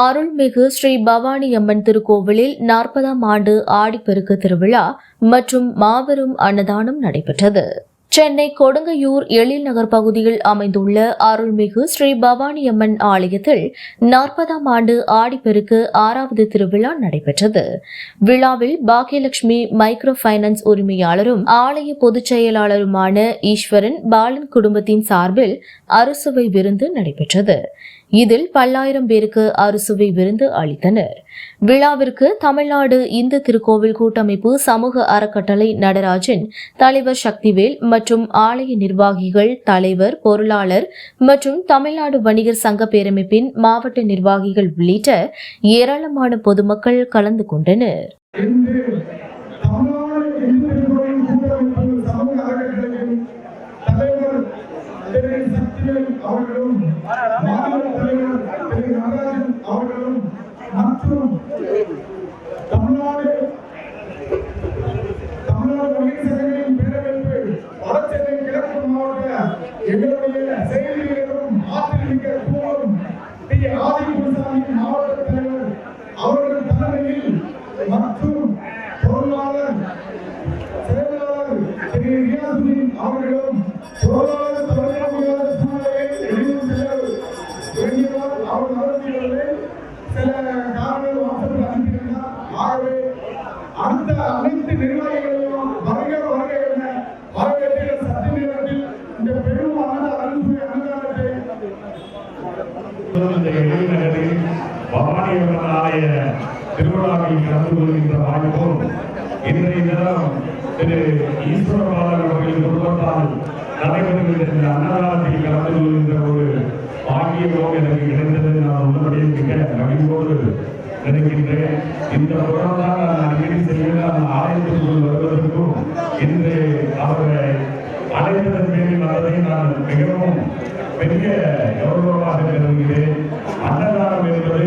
அருள்மிகு ஸ்ரீ பவானி அம்மன் திருக்கோவிலில் நாற்பதாம் ஆண்டு ஆடிப்பெருக்கு திருவிழா மற்றும் மாபெரும் அன்னதானம் நடைபெற்றது. சென்னை கொடுங்கையூர் எழில் நகர் பகுதியில் அமைந்துள்ள அருள்மிகு ஸ்ரீ பவானியம்மன் ஆலயத்தில் நாற்பதாம் ஆண்டு ஆடிப்பெருக்கு ஆறாவது திருவிழா நடைபெற்றது. விழாவில் பாக்கியலட்சுமி மைக்ரோ ஃபைனான்ஸ் உரிமையாளரும் ஆலய பொதுச் செயலாளருமான ஈஸ்வரன் பாலன் குடும்பத்தின் சார்பில் அறுசுவை விருந்து நடைபெற்றது. இதில் பல்லாயிரம் பேருக்கு அறுசுவை விருந்து அளித்தனர். விழாவிற்கு தமிழ்நாடு இந்து திருக்கோவில் கூட்டமைப்பு சமூக அறக்கட்டளை நடராஜன் தலைவர் சக்திவேல் மற்றும் ஆலய நிர்வாகிகள் தலைவர் பொருளாளர் மற்றும் தமிழ்நாடு வணிகர் சங்க பேரமைப்பின் மாவட்ட நிர்வாகிகள் உள்ளிட்ட ஏராளமான பொதுமக்கள் கலந்து கொண்டனர். மற்றும் தமிழ்நாடு தமிழ்நாடு வணிக சங்கங்களின் பேரமைப்பு வடசென்னை கிழக்கு மாவட்ட எங்களுடைய செயல்வீரரும் ஆற்றிமிக்க கூறும் டி. ஆதிகுருசாமி மாவட்ட தலைவர் அவர்கள் தலைமையில் மற்றும் பொருளாளர் செயலாளர் திரு. ரியாசுதீன் அவர்களும் பொருளாளர் தவிர முடியாத சூழ்நிலையை வெளியில் செல்ல வேண்டியதால் அவர் நடத்தியுள்ளது சில காரணங்கள் வாட்ஸ்அப்பில் அனுப்பியிருந்தார் ஆகவே அடுத்த அனைத்து நிர்வாகிகளையும் வருக வருக என வரவேற்கிற சற்று நேரத்தில் இந்த பெருமான அருள்சுவை அன்னதானத்தை இந்த திருவிழாவில் கலந்து கொள்கின்ற வாய்ப்பும் இன்றைய தினம் திரு அவர்களின் குடும்பத்தால் நடைபெறுகின்ற அன்னதானத்தில் கலந்து கொள்கின்ற ஒரு பாக்கியமும் எனக்கு கிடைத்தது. மகிழ்வோடு நினைக்கின்றேன் இந்த புறம் நான் அடிக்கடி செல்கிற அந்த ஆலயத்திற்குள் வருவதற்கும் இன்று அவரை அழைத்ததன் பேரில் வந்ததை நான் மிகவும் பெரிய கௌரவமாக கருதுகிறேன். அன்னதானம் என்பது